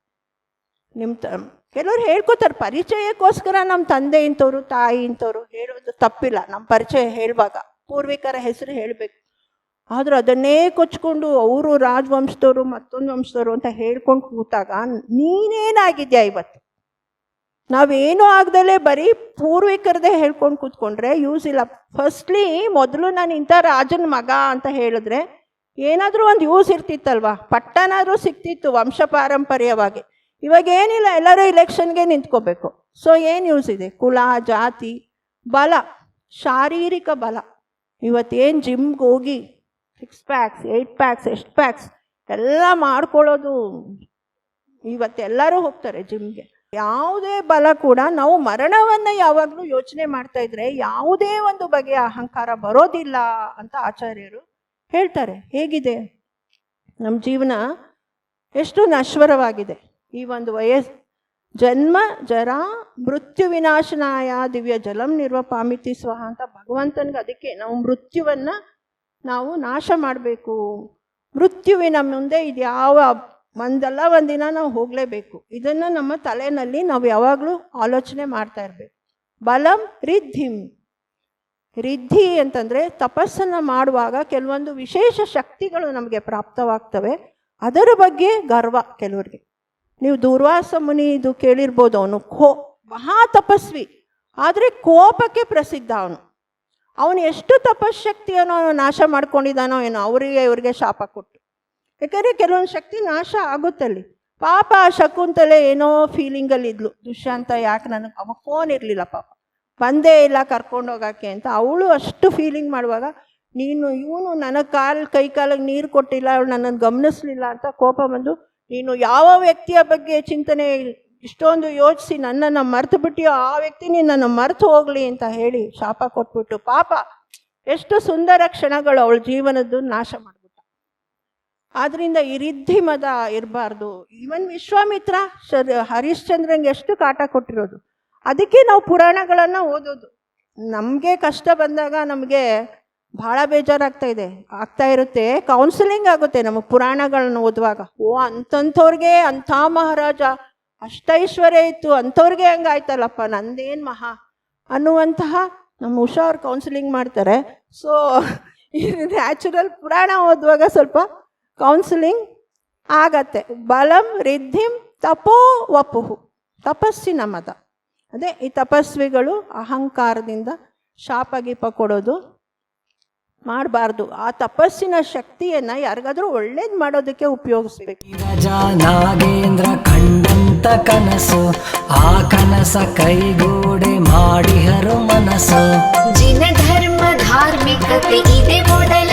ನಿಮ್ಮ ತ, ಕೆಲವ್ರು ಹೇಳ್ಕೊತಾರೆ, ಪರಿಚಯಕ್ಕೋಸ್ಕರ ನಮ್ಮ ತಂದೆ ಇಂಥವ್ರು, ತಾಯಿ ಇಂಥವ್ರು ಹೇಳೋದು ತಪ್ಪಿಲ್ಲ. ನಮ್ಮ ಪರಿಚಯ ಹೇಳುವಾಗ, ಪೂರ್ವಿಕರ ಹೆಸರು ಹೇಳಬೇಕು. ಆದರೂ ಅದನ್ನೇ ಕೊಚ್ಕೊಂಡು ಅವರು ರಾಜವಂಶದವರು, ಮತ್ತೊಂದು ವಂಶದವರು ಅಂತ ಹೇಳ್ಕೊಂಡು ಕೂತಾಗ ನೀನೇನಾಗಿದ್ಯಾ ಇವತ್ತು? ನಾವೇನೂ ಆಗ್ದಲೇ ಬರೀ ಪೂರ್ವಿಕರದೇ ಹೇಳ್ಕೊಂಡು ಕೂತ್ಕೊಂಡ್ರೆ ಯೂಸ್ ಇಲ್ಲ. ಫಸ್ಟ್ಲಿ ಮೊದಲು ನಾನು ಇಂಥ ರಾಜನ ಮಗ ಅಂತ ಹೇಳಿದ್ರೆ ಏನಾದರೂ ಒಂದು ಯೂಸ್ ಇರ್ತಿತ್ತಲ್ವ? ಪಟ್ಟನಾದರೂ ಸಿಕ್ತಿತ್ತು ವಂಶ ಪಾರಂಪರ್ಯವಾಗಿ. ಇವಾಗ ಏನಿಲ್ಲ, ಎಲ್ಲರೂ ಇಲೆಕ್ಷನ್ಗೆ ನಿಂತ್ಕೋಬೇಕು. ಸೊ ಏನು ಯೂಸ್ ಇದೆ? ಕುಲ, ಜಾತಿ, ಬಲ, ಶಾರೀರಿಕ ಬಲ. ಇವತ್ತೇನು ಜಿಮ್ಗೆ ಹೋಗಿ ಸಿಕ್ಸ್ ಪ್ಯಾಕ್ಸ್ ಏಯ್ಟ್ ಪ್ಯಾಕ್ಸ್ ಎಷ್ಟು ಪ್ಯಾಕ್ಸ್ ಎಲ್ಲ ಮಾಡ್ಕೊಳ್ಳೋದು ಇವತ್ತೆಲ್ಲರೂ ಹೋಗ್ತಾರೆ ಜಿಮ್ಗೆ ಯಾವುದೇ ಬಲ ಕೂಡ ನಾವು ಮರಣವನ್ನು ಯಾವಾಗಲೂ ಯೋಚನೆ ಮಾಡ್ತಾ ಇದ್ರೆ ಯಾವುದೇ ಒಂದು ಬಗೆಯ ಅಹಂಕಾರ ಬರೋದಿಲ್ಲ ಅಂತ ಆಚಾರ್ಯರು ಹೇಳ್ತಾರೆ. ಹೇಗಿದೆ? ನಮ್ಮ ಜೀವನ ಎಷ್ಟು ನಶ್ವರವಾಗಿದೆ. ಈ ಒಂದು ವಯಸ್ ಜನ್ಮ, ಜರ, ಮೃತ್ಯು ವಿನಾಶನಾಯ, ದಿವ್ಯ ಜಲಂ ನಿರ್ವಪಾಮಿತಿ ಸ್ವಹ ಅಂತ ಭಗವಂತನಿಗೆ ಅದಕ್ಕೆ ನಾವು ಮೃತ್ಯುವನ್ನು ನಾವು ನಾಶ ಮಾಡಬೇಕು. ಮೃತ್ಯುವಿನ ಮುಂದೆ ಇದು ಯಾವ ಒಂದಲ್ಲ ಒಂದಿನ ನಾವು ಹೋಗಲೇಬೇಕು. ಇದನ್ನು ನಮ್ಮ ತಲೆಯಲ್ಲಿ ನಾವು ಯಾವಾಗಲೂ ಆಲೋಚನೆ ಮಾಡ್ತಾ ಇರಬೇಕು. ಬಲಂ ರಿದ್ಧಿಂ. ರಿದ್ಧಿ ಅಂತಂದರೆ ತಪಸ್ಸನ್ನು ಮಾಡುವಾಗ ಕೆಲವೊಂದು ವಿಶೇಷ ಶಕ್ತಿಗಳು ನಮಗೆ ಪ್ರಾಪ್ತವಾಗ್ತವೆ. ಅದರ ಬಗ್ಗೆ ಗರ್ವ ಕೆಲವರಿಗೆ. ನೀವು ದೂರ್ವಾಸ ಮುನಿ ಇದು ಕೇಳಿರ್ಬೋದು ಅವನು. ಕೋ ಮಹಾ ತಪಸ್ವಿ. ಆದರೆ ಕೋಪಕ್ಕೆ ಪ್ರಸಿದ್ಧ ಅವನು. ಅವನು ಎಷ್ಟು ತಪಶಕ್ತಿಯನ್ನು ನಾಶ ಮಾಡ್ಕೊಂಡಿದ್ದಾನೋ ಏನೋ, ಅವರಿಗೆ ಇವರಿಗೆ ಶಾಪ ಕೊಟ್ಟು. ಯಾಕಂದರೆ ಕೆಲವೊಂದು ಶಕ್ತಿ ನಾಶ ಆಗುತ್ತಲ್ಲಿ. ಪಾಪ ಶಕುಂತಲೆ ಏನೋ ಫೀಲಿಂಗಲ್ಲಿ ಇದ್ಲು. ದುಷ್ಯಂತ ಯಾಕೆ ನನಗೆ, ಅವ ಫೋನ್ ಇರಲಿಲ್ಲ ಪಾಪ. ಬಂದೇ ಇಲ್ಲ ಕರ್ಕೊಂಡು ಹೋಗೋಕ್ಕೆ ಅಂತ ಅವಳು ಅಷ್ಟು ಫೀಲಿಂಗ್ ಮಾಡುವಾಗ, ನೀನು, ಇವನು ನನಗೆ ಕಾಲು, ಕೈ ಕಾಲಿಗೆ ನೀರು ಕೊಟ್ಟಿಲ್ಲ, ಅವಳು ನನ್ನನ್ನು ಗಮನಿಸ್ಲಿಲ್ಲ ಅಂತ ಕೋಪ ಬಂದು, ನೀನು ಯಾವ ವ್ಯಕ್ತಿಯ ಬಗ್ಗೆ ಚಿಂತನೆ ಇಷ್ಟೊಂದು ಯೋಚಿಸಿ ನನ್ನನ್ನು ಮರೆತು ಬಿಟ್ಟಿಯೋ, ಆ ವ್ಯಕ್ತಿ ನಿನ್ನನ್ನು ಮರೆತು ಹೋಗಲಿ ಅಂತ ಹೇಳಿ ಶಾಪ ಕೊಟ್ಬಿಟ್ಟು ಪಾಪ, ಎಷ್ಟು ಸುಂದರ ಕ್ಷಣಗಳು ಅವಳ ಜೀವನದ್ದು ನಾಶ ಮಾಡಿಬಿಟ್ಟ ಆದ್ದರಿಂದ ಈ ರಿದ್ಧಿ ಮದ ಇರಬಾರ್ದು. ಈವನ್ ವಿಶ್ವಾಮಿತ್ರ ಶರ್ ಹರಿಶ್ಚಂದ್ರಂಗೆ ಎಷ್ಟು ಕಾಟ ಕೊಟ್ಟಿರೋದು. ಅದಕ್ಕೆ ನಾವು ಪುರಾಣಗಳನ್ನು ಓದೋದು. ನಮಗೆ ಕಷ್ಟ ಬಂದಾಗ ನಮಗೆ ಭಾಳ ಬೇಜಾರಾಗ್ತಾ ಇದೆ. ಆಗ್ತಾ ಇರುತ್ತೆ. ಕೌನ್ಸಿಲಿಂಗ್ ಆಗುತ್ತೆ ನಮಗೆ ಪುರಾಣಗಳನ್ನು ಓದುವಾಗ. ಓ ಅಂಥವ್ರಿಗೆ ಅಂಥ ಮಹಾರಾಜ ಅಷ್ಟೈಶ್ವರ್ಯ ಇತ್ತು. ಅಂಥವ್ರಿಗೆ ಹಂಗಾಯ್ತಲ್ಲಪ್ಪ ನಂದೇನು ಮಹಾ? ಅನ್ನುವಂತಹ ನಮ್ಮ ಉಷಾ ಅವ್ರು ಕೌನ್ಸಿಲಿಂಗ್ ಮಾಡ್ತಾರೆ. ಸೊ ನ್ಯಾಚುರಲ್ ಪುರಾಣ ಓದುವಾಗ ಸ್ವಲ್ಪ ಕೌನ್ಸಿಲಿಂಗ್ ಆಗತ್ತೆ. ಬಲಂ ರಿದ್ಧಿಂ ತಪೋ ವಪುಹು. ತಪಸ್ಸಿನ ಮದ. ಅದೇ ಈ ತಪಸ್ವಿಗಳು ಅಹಂಕಾರದಿಂದ ಶಾಪ ಗೀಪ ಕೊಡೋದು ಮಾಡಬಾರ್ದು. ಆ ತಪಸ್ಸಿನ ಶಕ್ತಿಯನ್ನು ಯಾರಿಗಾದ್ರೂ ಒಳ್ಳೇದು ಮಾಡೋದಕ್ಕೆ ಉಪಯೋಗಿಸ್ಬೇಕು. ರಜ ನಾಗೇಂದ್ರ ಕಂಡಂತ ಕನಸು ಆ ಕನಸ ಕೈಗೂಡೆ ಮಾಡಿಹರು ಮನಸ್ಸು ಜಿನ ಧರ್ಮ ಧಾರ್ಮಿಕತೆ ಇದೆ ಮೊದಲ